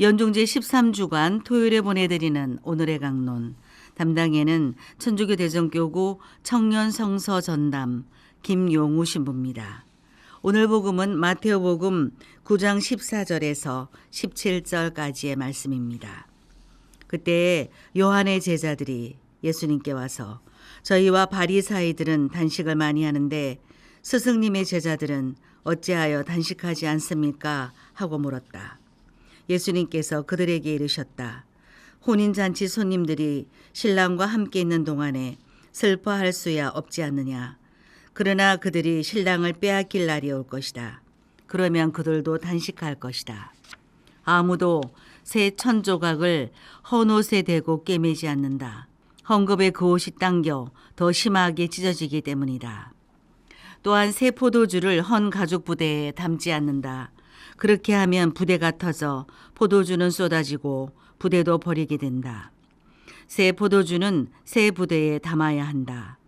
연중제 13주간 토요일에 보내드리는 오늘의 강론. 담당에는 천주교 대전교구 청년 성서 전담 김용우 신부입니다. 오늘 복음은 마테오 복음 9장 14절에서 17절까지의 말씀입니다. 그때 요한의 제자들이 예수님께 와서 저희와 바리사이들은 단식을 많이 하는데 스승님의 제자들은 어찌하여 단식하지 않습니까? 하고 물었다. 예수님께서 그들에게 이르셨다. 혼인잔치 손님들이 신랑과 함께 있는 동안에 슬퍼할 수야 없지 않느냐. 그러나 그들이 신랑을 빼앗길 날이 올 것이다. 그러면 그들도 단식할 것이다. 아무도 새 천조각을 헌옷에 대고 꿰매지 않는다. 헝겊에 그 옷이 당겨 더 심하게 찢어지기 때문이다. 또한 새 포도주를 헌 가죽 부대에 담지 않는다. 그렇게 하면 부대가 터져 포도주는 쏟아지고 부대도 버리게 된다. 새 포도주는 새 부대에 담아야 한다.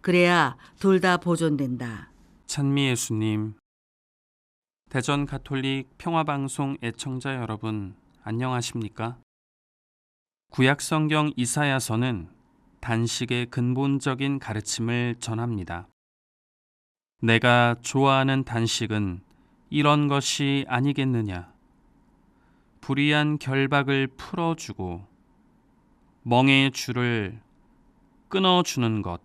그래야 둘 다 보존된다. 찬미 예수님, 대전 가톨릭 평화방송 애청자 여러분, 안녕하십니까? 구약 성경 이사야서는 단식의 근본적인 가르침을 전합니다. 내가 좋아하는 단식은 이런 것이 아니겠느냐? 불의한 결박을 풀어주고 멍의 줄을 끊어주는 것,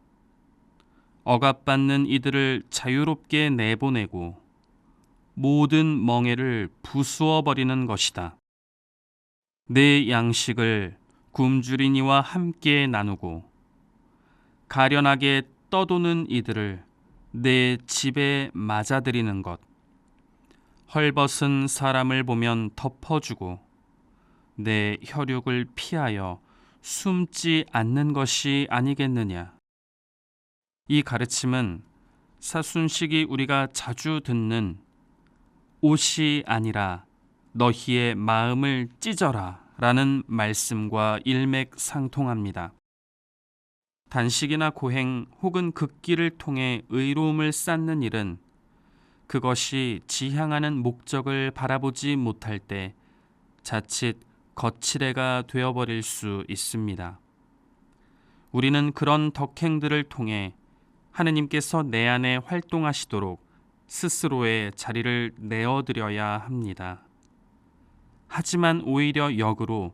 억압받는 이들을 자유롭게 내보내고 모든 멍에를 부수어 버리는 것이다. 내 양식을 굶주리니와 함께 나누고 가련하게 떠도는 이들을 내 집에 맞아들이는 것. 헐벗은 사람을 보면 덮어주고 내 혈육을 피하여 숨지 않는 것이 아니겠느냐. 이 가르침은 사순식이 우리가 자주 듣는 옷이 아니라 너희의 마음을 찢어라 라는 말씀과 일맥상통합니다. 단식이나 고행 혹은 극기를 통해 의로움을 쌓는 일은 그것이 지향하는 목적을 바라보지 못할 때 자칫 거칠애가 되어버릴 수 있습니다. 우리는 그런 덕행들을 통해 하느님께서 내 안에 활동하시도록 스스로의 자리를 내어드려야 합니다. 하지만 오히려 역으로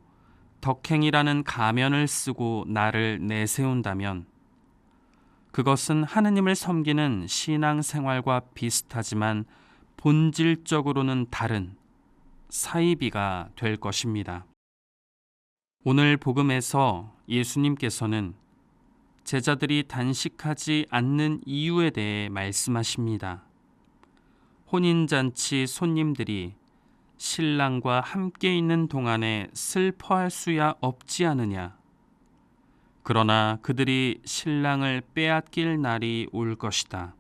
덕행이라는 가면을 쓰고 나를 내세운다면 그것은 하느님을 섬기는 신앙 생활과 비슷하지만 본질적으로는 다른 사이비가 될 것입니다. 오늘 복음에서 예수님께서는 제자들이 단식하지 않는 이유에 대해 말씀하십니다. 혼인잔치 손님들이 신랑과 함께 있는 동안에 슬퍼할 수야 없지 않으냐. 그러나 그들이 신랑을 빼앗길 날이 올 것이다.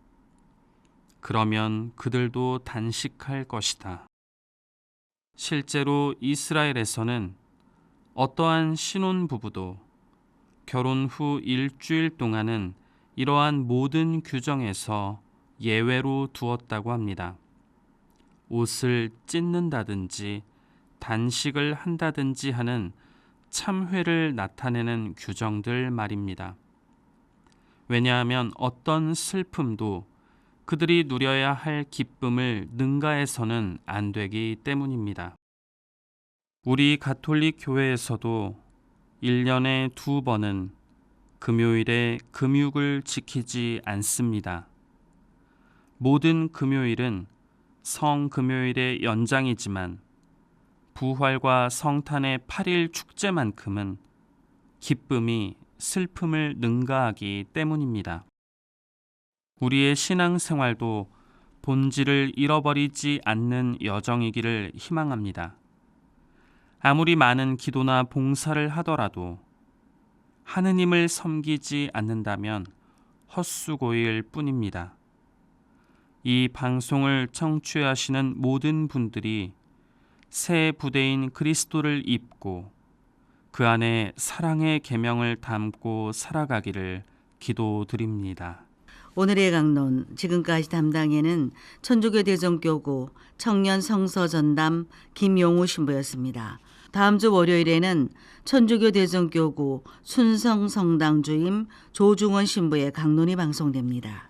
그러면 그들도 단식할 것이다. 실제로 이스라엘에서는 어떠한 신혼 부부도 결혼 후 일주일 동안은 이러한 모든 규정에서 예외로 두었다고 합니다. 옷을 찢는다든지 단식을 한다든지 하는 참회를 나타내는 규정들 말입니다. 왜냐하면 어떤 슬픔도 그들이 누려야 할 기쁨을 능가해서는 안 되기 때문입니다. 우리 가톨릭 교회에서도 1년에 두 번은 금요일에 금육을 지키지 않습니다. 모든 금요일은 성금요일의 연장이지만 부활과 성탄의 8일 축제만큼은 기쁨이 슬픔을 능가하기 때문입니다. 우리의 신앙 생활도 본질을 잃어버리지 않는 여정이기를 희망합니다. 아무리 많은 기도나 봉사를 하더라도 하느님을 섬기지 않는다면 헛수고일 뿐입니다. 이 방송을 청취하시는 모든 분들이 새 부대인 그리스도를 입고 그 안에 사랑의 계명을 담고 살아가기를 기도드립니다. 오늘의 강론 지금까지 담당에는 천주교 대전교구 청년 성서 전담 김용우 신부였습니다. 다음 주 월요일에는 천주교 대전교구 순성 성당 주임 조중원 신부의 강론이 방송됩니다.